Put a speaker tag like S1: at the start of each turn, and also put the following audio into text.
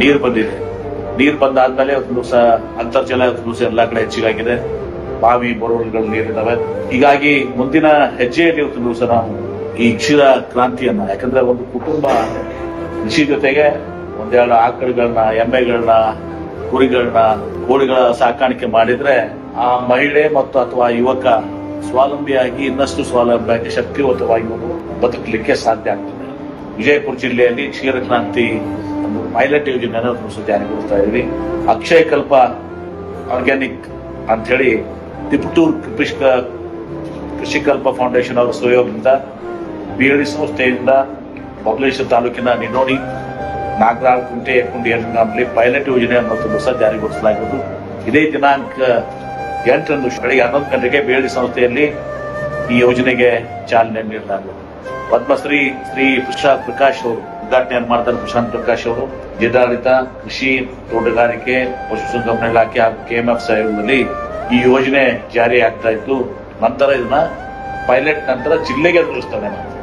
S1: ನೀರು ಬಂದಿದೆ. ನೀರು ಬಂದಾದ್ಮೇಲೆ ದಿವಸ ಅಂತರ್ಜಲ ದಿವಸ ಎಲ್ಲಾ ಕಡೆ ಹೆಚ್ಚಿಗಾಗಿದೆ. ಬಾವಿ ಬೋರ್ವೆಲ್ಗಳು ನೀರಿದ್ದಾವೆ. ಹೀಗಾಗಿ ಮುಂದಿನ ಹೆಜ್ಜೆಯಲ್ಲಿ ಒಂದು ದಿವಸ ನಾವು ಈ ಕ್ಷೀರ ಕ್ರಾಂತಿಯನ್ನ, ಯಾಕಂದ್ರೆ ಒಂದು ಕುಟುಂಬ ಕೃಷಿ ಜೊತೆಗೆ ಒಂದೆರಡು ಆಕಳುಗಳನ್ನ ಎಮ್ಮೆಗಳನ್ನ ಕುರಿಗಳನ್ನ ಕೋಳಿಗಳ ಸಾಕಾಣಿಕೆ ಮಾಡಿದ್ರೆ ಆ ಮಹಿಳೆ ಮತ್ತು ಅಥವಾ ಯುವಕ ಸ್ವಾವಲಂಬಿಯಾಗಿ ಇನ್ನಷ್ಟು ಸ್ವಾವಲಂಬಿಯಾಗಿ ಶಕ್ತಿಯುತವಾಗಿ ಬದುಕಲಿಕ್ಕೆ ಸಾಧ್ಯ ಆಗ್ತದೆ. ವಿಜಯಪುರ ಜಿಲ್ಲೆಯಲ್ಲಿ ಕ್ಷೀರ ಕ್ರಾಂತಿ ಒಂದು ಪೈಲಟ್ ಯೋಜನೆಯನ್ನು ಸಹ ಜಾರಿಗೊಳಿಸ್ತಾ ಇದ್ವಿ. ಅಕ್ಷಯ ಕಲ್ಪ ಆರ್ಗ್ಯಾನಿಕ್ ಅಂತ ಹೇಳಿ ತಿಪಟೂರ್ ಕೃಷಿಕ ಕೃಷಿಕಲ್ಪ ಫೌಂಡೇಶನ್ ಅವರ ಸಹಯೋಗದಿಂದ ಡಿ ಸಂಸ್ಥೆಯಿಂದ ಬಬಲೇಶ್ವರ ತಾಲೂಕಿನ ನಿನೋಡಿ ನಾಗರಾಳ್ ಕುಂಟೆ ಕುಂಡಿಯಲ್ಲಿ ಪೈಲಟ್ ಯೋಜನೆಯನ್ನು ಅನ್ನೋದು ಹೊಸ ಜಾರಿಗೊಳಿಸಲಾಗುವುದು ಇದೇ ದಿನಾಂಕ ಎಂಟರಂದು ಬೆಳಗ್ಗೆ ಹನ್ನೊಂದು ಗಂಟೆಗೆ ಬೇಳಿ ಸಂಸ್ಥೆಯಲ್ಲಿ ಈ ಯೋಜನೆಗೆ ಚಾಲನೆ ನೀಡಲಾಗುವುದು ಪದ್ಮಶ್ರೀ ಶ್ರೀ ಪ್ರಶಾಂತ್ ಪ್ರಕಾಶ್ ಅವರು ಉದ್ಘಾಟನೆಯನ್ನು ಮಾಡ್ತಾರೆ? ಪ್ರಶಾಂತ್ ಪ್ರಕಾಶ್ ಅವರು, ಜಿಲ್ಲಾಡಳಿತ, ಕೃಷಿ, ತೋಟಗಾರಿಕೆ, ಪಶುಸಂಗೋಪನೆ ಇಲಾಖೆ ಹಾಗೂ ಕೆಎಂಎಫ್ ಸಹಯೋಗದಲ್ಲಿ ಈ ಯೋಜನೆ ಜಾರಿ ಆಗ್ತಾ ಇತ್ತು. ನಂತರ ಇದನ್ನ ಪೈಲಟ್ ನಂತರ ಜಿಲ್ಲೆಗೆ ವಿಸ್ತರಣೆ ಮಾಡ್ತಾರೆ